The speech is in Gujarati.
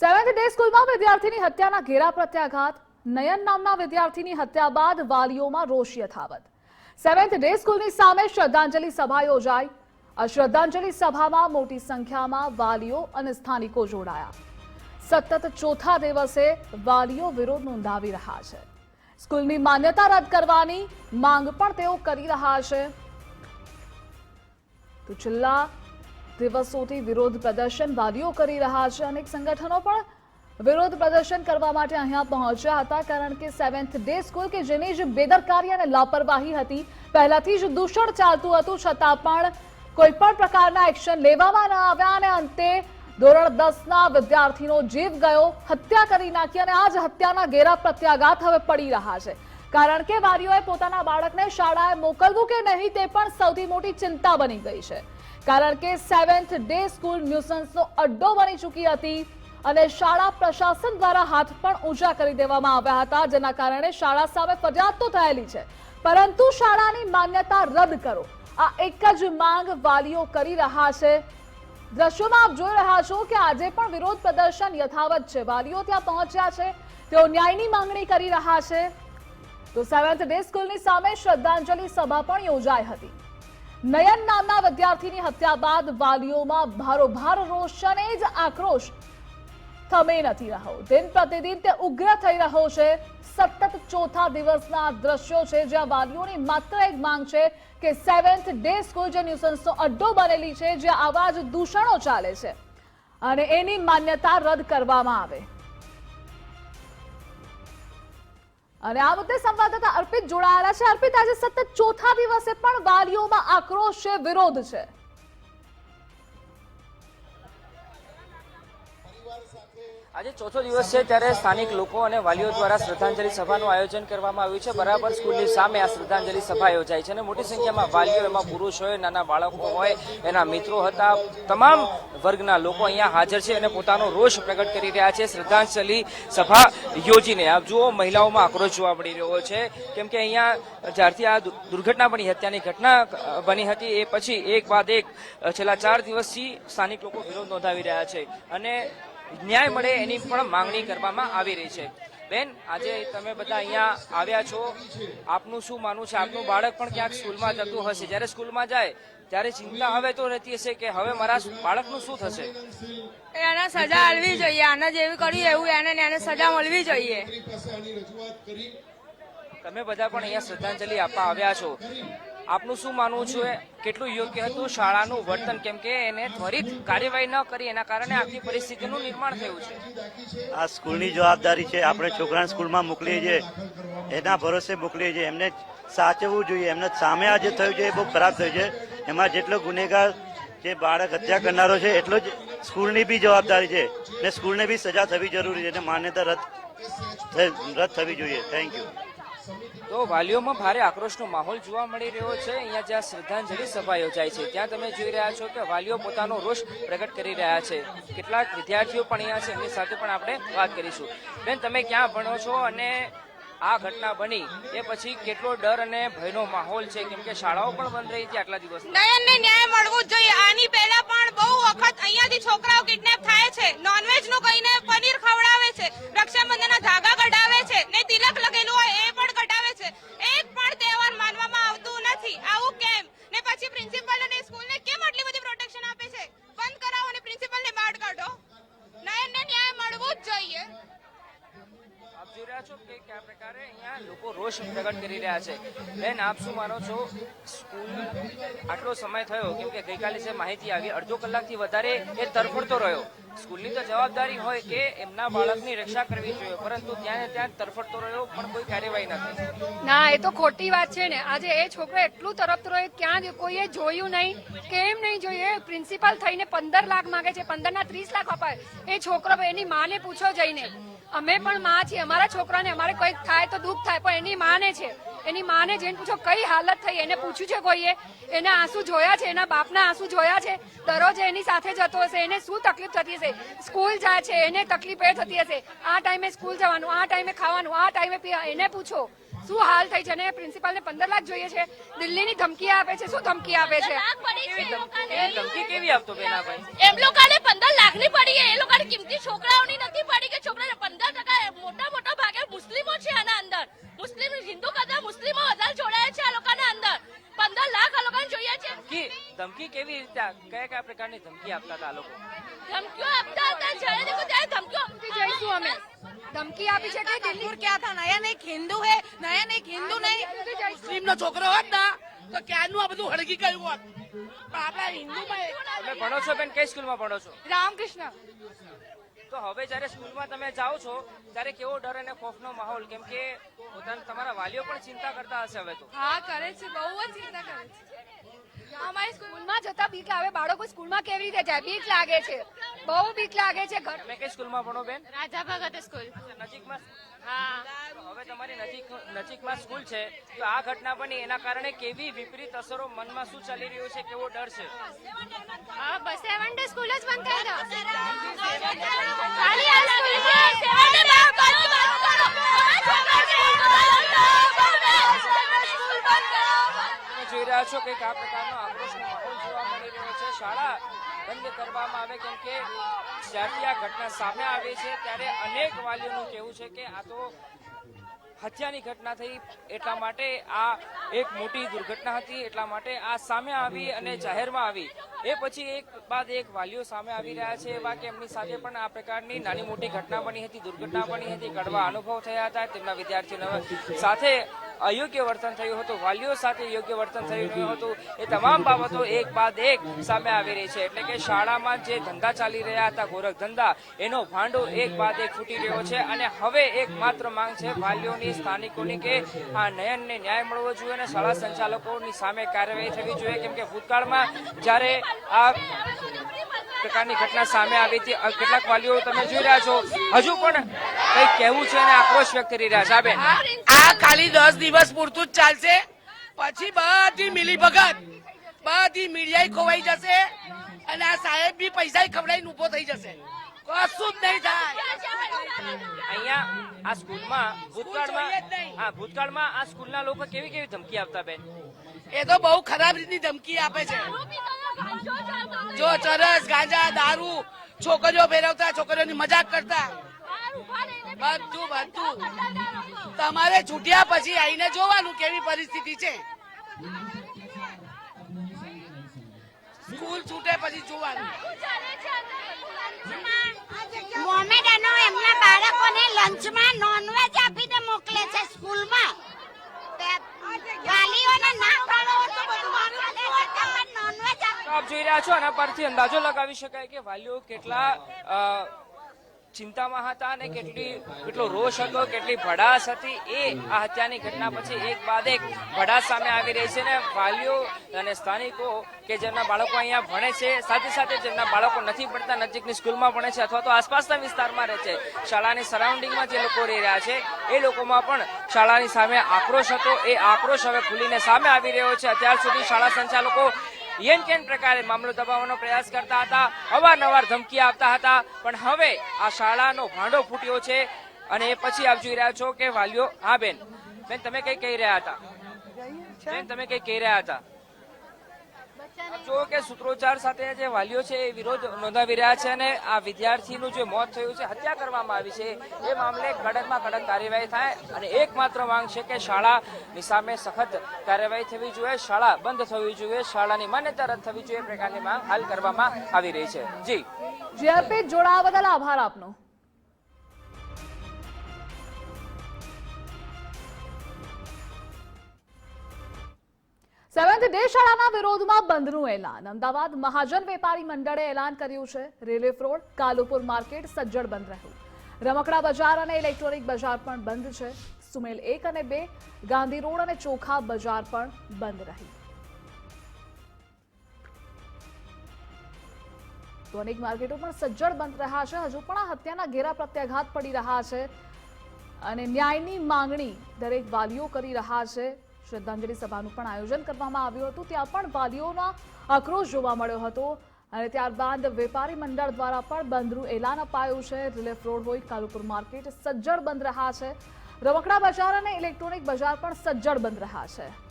સેવન્થ ડે સ્કૂલમાં વિદ્યાર્થીની હત્યાના ઘેરા પ્રત્યાઘાત. નયન નામના વિદ્યાર્થીની હત્યા બાદ વાલીઓમાં રોષ યથાવત. સેવન્થ ડે સ્કૂલની સામે શ્રદ્ધાંજલિ સભા યોજાઈ. આ શ્રદ્ધાંજલિ સભામાં મોટી સંખ્યામાં વાલીઓ અને સ્થાનિકો જોડાયા. સતત ચોથા દિવસે વાલીઓ વિરોધ નોંધાવી રહ્યા છે. સ્કૂલની માન્યતા રદ કરવાની માંગ પણ તેઓ કરી રહ્યા છે. તો છેલ્લા દિવસોથી વિરોધ પ્રદર્શન વાલીઓ કરી રહ્યા છે. અનેક સંગઠનો પણ વિરોધ પ્રદર્શન કરવા માટે અહીંયા પહોંચ્યા હતા, કારણ કે સેવન્થ ડે સ્કૂલ કે જેની જ બેદરકારી અને લાપરવાહી હતી, પહેલાથી જ દૂષણ ચાલતું હતું, છતાં પણ કોઈ પણ પ્રકારના એક્શન લેવામાં ન આવ્યા અને અંતે ધોરણ દસના વિદ્યાર્થીનો જીવ ગયો, હત્યા કરી નાખી અને આ જ હત્યાના ઘેરા પ્રત્યાઘાત હવે પડી રહ્યા છે. કારણ કે વાલીઓએ પોતાના બાળકને શાળાએ મોકલવું કે નહીં તે પણ સૌથી મોટી ચિંતા બની ગઈ છે. કારણ કે સેવન્થ ડે સ્કૂલ ન્યુસન્સનો અડ્ડો બની ચૂકી હતી અને શાળા પ્રશાસન દ્વારા હાથ પણ ઊંચા કરી દેવામાં આવ્યા હતા, જેના કારણે શાળા સામે ફરિયાદ તો થયેલી છે. પરંતુ શાળાની માન્યતા રદ કરો. આ એક જ માંગ વાલીઓ કરી રહ્યા છે. દ્રશ્યોમાં આપ જોઈ રહ્યા છો કે આજે પણ વિરોધ પ્રદર્શન યથાવત છે. વાલીઓ ત્યાં પહોંચ્યા છે. તેઓ ન્યાયની માંગણી કરી રહ્યા છે. તો સેવન્થ ડે સ્કૂલની સામે શ્રદ્ધાંજલિ સભા પણ યોજાઈ હતી. નયન નામના વિદ્યાર્થીની હત્યા બાદ વાલીઓમાં ભારોભાર રોષ અને જ આક્રોશ થમે નથી રહ્યો. દિન પ્રતિદિન તે ઉગ્ર થઈ રહ્યો છે. સતત ચોથા દિવસના દ્રશ્યો છે જ્યાં વાલીઓની માત્ર એક માંગ છે કે સેવન્થ ડે સ્કૂલ જે ન્યુસન્સનો અડ્ડો બનેલી છે, જ્યાં આવા જ દૂષણો ચાલે છે અને એની માન્યતા રદ કરવામાં આવે. અને આ મુદ્દે સંવાદદાતા અર્પિત જોડાયેલા છે. અર્પિત, આજે સતત ચોથા દિવસે પણ વાલીઓમાં આક્રોશ છે, વિરોધ છે. આજે ચોથો દિવસ છે ત્યારે સ્થાનિક લોકો અને વાલીઓ દ્વારા શ્રદ્ધાંજલિ સભાનું આયોજન કરવામાં આવ્યું છે. બરાબર સ્કૂલની સામે આ શ્રદ્ધાંજલિ સભા યોજાઈ છે અને મોટી સંખ્યામાં વાલીઓ એમાં પુરુષ હોય, નાના બાળકો હોય, એના મિત્રો હતા, તમામ વર્ગના લોકો અહીંયા હાજર છે અને પોતાનો રોષ પ્રગટ કરી રહ્યા છે. શ્રદ્ધાંજલિ સભા યોજીને આપ જુઓ, મહિલાઓમાં આક્રોશ જોવા મળી રહ્યો છે. કેમ કે અહીંયા જ્યારથી આ દુર્ઘટના બની, હત્યાની ઘટના બની હતી, એ પછી એક બાદ એક છેલ્લા ચાર દિવસથી સ્થાનિક લોકો વિરોધ નોંધાવી રહ્યા છે. અને ન્યાય મળે એની પણ માંગણી કરવામાં આવી રહી છે. બેન આજે તમે બધા અહીંયા આવ્યા છો. આપનું શું માનવું છે? આપનું બાળક પણ ક્યાંક સ્કૂલમાં જતું હશે. જ્યારે સ્કૂલમાં જાય ત્યારે ચિંતા હવે તો રહેતી હશે કે હવે મારા બાળકનું શું થશે? એને સજા મળવી જોઈએ. આને જેવી કર્યું એવું એને એને સજા મળવી જોઈએ. તમે બધા પણ અહીંયા શ્રદ્ધાંજલિ આપવા આવ્યા છો. આપનું શું માનવું છે? કેટલું યોગ્ય હતું શાળાનું વર્તન? કેમ કે એને ત્વરિત કાર્યવાહી ન કરી, એના કારણે આખી પરિસ્થિતિનું નિર્માણ થયું છે. આ સ્કૂલની જવાબદારી છે, આપણે છોકરાને સ્કૂલમાં મોકલીએ છીએ, એના ભરોસે મોકલીએ છીએ. એમને સાચવવું જોઈએ, એમને સામે આ જે થયું છે એ બહુ ખરાબ થયું છે. એમાં જેટલો ગુનેગાર, જે બાળક હત્યા કરનારો છે, એટલો જ સ્કૂલની બી જવાબદારી છે. ને સ્કૂલને બી સજા થવી જરૂરી છે અને માન્યતા રદ રદ થવી જોઈએ. થેન્ક યુ તો વાલીઓમાં ભારે આક્રોશનો માહોલ જોવા મળી રહ્યો છે. અહીંયા જ્યાં શ્રદ્ધાંજલિ સભા યોજાય છે, ત્યાં તમે જોઈ રહ્યા છો કે વાલીઓ પોતાનો રોષ પ્રગટ કરી રહ્યા છે. કેટલાક વિદ્યાર્થીઓ પણ અહીંયા છે, એમની સાથે પણ આપણે વાત કરીશું. બેન, તમે ક્યાં ભણો છો અને આ ઘટના બની? એ પછી કેટલો ડર અને ભયનો માહોલ છે? કેમ કે શાળાઓ પણ બંધ રહી હતી આટલા દિવસ ન્યાય મળવું જોઈએ. આની પહેલા પણ બહુ વખત અહીંયાથી છોકરાઓ કિડનેપ થાય છે નોનવેજનું કહીને પનીર ખવડાવે છે રક્ષાબંધનના ધાગા કઢાવે છે ને તિલક લગેલું હોય એ પણ કઢાવે છે એક પણ તહેવાર માનવામાં આવતું નથી આવું કેમ ને પછી પ્રિન્સિપલ અને સ્કૂલને કેમ આટલી બધી પ્રોટેક્શન આપે છે બંધ કરાવો અને પ્રિન્સિપલને બહાર કાઢો નયનને ન્યાય મળવું જ જોઈએ આપ જોઈ રહ્યા છો કે કયા પ્રકારે અહીંયા લોકો રોષ પ્રગટ કરી રહ્યા છે? બેન, આપ શું માનો છો? સ્કૂલ આટલો સમય થયો, કેમ કે ગઈકાલે જે માહિતી આવી, અડધો કલાકથી વધારે એ તરફડતો રહ્યો. સ્કૂલની તો જવાબદારી હોય કે એમના બાળકની રક્ષા કરવી જોઈએ, પરંતુ ત્યાં ત્યાં તરફડતો રહ્યો, પણ કોઈ કાર્યવાહી નથી ના, એ તો ખોટી વાત છે ને. આજે એ છોકરો એટલું તરફતો રહ્યો, ક્યાં કોઈએ જોયું નહીં. કેમ નહીં જોઈએ પ્રિન્સિપાલ થઈને પંદર લાખ માંગે છે પંદર ના ત્રીસ લાખ અપાય. એ છોકરો એની માને પૂછો જઈને. અમે પણ માં છીએ. અમારા છોકરાને અમારે કંઈક થાય તો દુઃખ થાય પણ એની માને છે. એની માને જઈને પૂછો કઈ હાલત થઈ? એને પૂછ્યું છે કોઈએ? એના આંસુ જોયા છે? એના બાપના આંસુ જોયા છે? દરરોજ એની સાથે જતો હશે. એને શું તકલીફ થતી હશે? સ્કૂલ જાય છે. એને તકલીફ એ થતી હશે. આ ટાઈમે સ્કૂલ જવાનું આ ટાઈમે ખાવાનું આ ટાઈમે એને પૂછો શું હાલ થઈ છે? અને પ્રિન્સિપાલને પંદર લાખ જોઈએ છે. દિલ્હીની ધમકી આપે છે. શું ધમકી આપે છે? ધમકી કેવી આપતો ભાઈ? એમ લોકોને પંદર લાખની પડી એ લોકોને કિંમતી છોકરાઓની નથી કેવી રીતે આ- કયા કયા પ્રકારની ધમકી આપતા હતા લોકો. ધમકીઓ આપતા હતા જ્યારે દેખો ત્યારે ધમકીઓ જઈશું અમે. ધમકી આપી છે કે દિલપુર ક્યાં થા નયા નહીં હિન્દુ હે નયા નહીં હિન્દુ નહીં. મુસ્લિમ નો છોકરો હોત ના તો ક્યાંનું આ બધું હળગી ગયું હોત? આપણા હિન્દુમાં તમે ભણો છો બેન? કઈ સ્કૂલમાં ભણો છો? રામકૃષ્ણ. તો હવે જ્યારે સ્કૂલમાં તમે જાઓ છો ત્યારે કેવો ડર અને ખોફનો માહોલ? કેમ કે પોતાના તમારા વાલીઓ પણ ચિંતા કરતા હશે હવે તો. હા કરે છે બહુ જ ચિંતા કરે છે. અમારી સ્કૂલ સ્કૂલમાં જતા બીક લાગે બાળકો સ્કૂલમાં કેવી રીતે જાય બીક લાગે છે બહુ બીક લાગે છે ઘર તમે કઈ સ્કૂલમાં ભણો બેન રાજા ભગત સ્કૂલ નજીકમાં હા હવે તમારી નજીક નજીકમાં સ્કૂલ છે તો આ ઘટના બની એના કારણે કેવી વિપરીત અસરો મનમાં શું ચાલી રહ્યું છે કેવો ડર છે હા બસ સેવન ડે સ્કૂલ જ બંધ થઈ ગયો જોઈ રહ્યા છો કે આ પ્રકારનો આક્રોશનો માહોલ જોવા મળી રહ્યો છે. શાળા બંધ કરવામાં આવે કેમ કે જ્યારથી આ ઘટના સામે આવી છે, ત્યારે અનેક વાલીઓનું કહેવું છે કે આ તો હત્યાની ઘટના થઈ એટલા માટે આ એક મોટી દુર્ઘટના હતી, એટલા માટે આ સામે આવી અને જાહેરમાં આવી. એ પછી એક બાદ એક વાલીઓ સામે આવી રહ્યા છે. એવા કે એમની સાથે પણ આ પ્રકારની નાની મોટી ઘટના બની હતી, દુર્ઘટના બની હતી. કડવા અનુભવ થયા હતા. તેમના વિદ્યાર્થીઓ સાથે અયોગ્ય વર્તન થયું હતું વાલીઓ સાથે યોગ્ય વર્તન થયું ન હતું. એ તમામ બાબતો એક બાદ એક સામે આવી રહી છે. એટલે કે શાળામાં જે ધંધા ચાલી રહ્યા હતા ગોરખ ધંધા એનો ભાંડો એક બાદ એક ફૂટી રહ્યો છે. અને હવે એક માત્ર માંગ છે વાલીઓની સ્થાનિકોની કે આ નયનને ન્યાય મળવો જોઈએ અને શાળા સંચાલકોની સામે કાર્યવાહી થવી જોઈએ. કેમ કે ભૂતકાળમાં જ્યારે આ પ્રકારની ઘટના સામે આવી હતી કેટલાક વાલીઓ તમે જોઈ રહ્યા છો. હજુ પણ કંઈક કહેવું છે અને આક્રોશ વ્યક્ત કરી રહ્યા છે. આ બેન. આ ખાલી દસ દિવસ પૂરતું જ ચાલશે. પછી બધી મિલી ભગત બધી મીડિયા ખોવાઈ જશે અને આ સાહેબ બી પૈસા ખવડાવીને ઊભો થઈ જશે. કશું જ નહીં થાય. અહીંયા આ સ્કૂલમાં ભૂતકાળમાં. હા ભૂતકાળમાં આ સ્કૂલના લોકો કેવી કેવી ધમકી આપતા બેન? એ તો બહુ ખરાબ રીતની ધમકી આપે છે. જો ચરસ ગાંજા દારૂ છોકરીઓ ફેરવતા છોકરીઓની મજાક કરતા. બધું બધું. તમારે છૂટ્યા પછી આવીને જોવાનું કેવી પરિસ્થિતિ છે? સ્કૂલ છૂટે પછી જોવાનું. મોમેડનો એમના બાળકોને લંચમાં નોનવેજ આપીને મોકલે છે સ્કૂલમાં. વાલીઓને ના પાડો તો બધું નોનવેજ આપ. જોઈ રહ્યા છો આના પરથી અંદાજો લગાવી શકાય કે વાલીઓ કેટલા ચિંતામાં હતા અને કેટલી, કેટલો રોષ હતો, કેટલી ભડાસ હતી, એ આ હત્યાની ઘટના પછી એક બાદ એક ભડાસ સામે આવી રહી છે અને વાલીઓ અને સ્થાનિકો કે જેમના બાળકો અહીંયા ભણે છે, સાથે સાથે જેમના બાળકો નથી ભણતા, નજીકની સ્કૂલમાં ભણે છે અથવા તો આસપાસના વિસ્તારમાં રહે છે, શાળાની સરાઉન્ડિંગમાં જે લોકો રહી રહ્યા છે, એ લોકોમાં પણ શાળાની સામે આક્રોશ હતો, એ આક્રોશ હવે ખુલીને સામે આવી રહ્યો છે. અત્યાર સુધી શાળા સંચાલકો યેન કેન પ્રકારે મામલો દબાવવાનો પ્રયાસ કરતા હતા. અવારનવાર ધમકી આપતા હતા. પણ હવે આ શાળાનો ભાંડો ફૂટ્યો છે અને એ પછી આપ જોઈ રહ્યા છો કે વાલીઓ, હા બેન બેન, તમે કઈ કહી રહ્યા હતા? બેન, તમે કઈ કહી રહ્યા હતા? જુઓ કે સૂત્રોચ્ચાર સાથે જે વાલીઓ છે એ વિરોધ નોંધાવી રહ્યા છે અને આ વિદ્યાર્થીનું જે મોત થયું છે, હત્યા કરવામાં આવી છે, એ મામલે કડકમાં કડક કાર્યવાહી થાય અને એકમાત્ર માંગ છે કે શાળાની સામે સખત કાર્યવાહી થવી જોઈએ, શાળા બંધ થવી જોઈએ, શાળાની માન્યતા રદ થવી જોઈએ પ્રકારની માંગ હાલ કરવામાં આવી રહી છે. જી. જીઆરપી જોડાવા બદલ આભાર આપનો. સેવન્થ ડે શાળાના વિરોધમાં બંધનું એલાન. અમદાવાદ મહાજન વેપારી મંડળે એલાન કર્યું છે. રિલીફ રોડ કાલુપુર માર્કેટ સજ્જડ બંધ રહ્યું. રમકડા બજાર અને ઇલેક્ટ્રોનિક બજાર પણ બંધ છે. સુમેલ એક અને બે, ગાંધી રોડ અને ચોખા બજાર પણ બંધ રહી. તો અનેક માર્કેટો પણ સજ્જડ બંધ રહ્યા છે. હજુ પણ આ હત્યાના ઘેરા પ્રત્યાઘાત પડી રહ્યા છે. અને ન્યાયની માંગણી દરેક વાલીઓ કરી રહ્યા છે. શ્રદ્ધાંજલિ સભાનું પણ આયોજન કરવામાં આવ્યું હતું. ત્યાં પણ વાલીઓના આક્રોશ જોવા મળ્યો હતો. અને ત્યારબાદ વેપારી મંડળ દ્વારા પણ બંધનું એલાન અપાયું છે. રિલેફ રોડ હોય, કાલુપુર માર્કેટ સજ્જડ બંધ રહ્યા છે. રમકડા બજાર અને ઇલેક્ટ્રોનિક બજાર પણ સજ્જડ બંધ રહ્યા છે.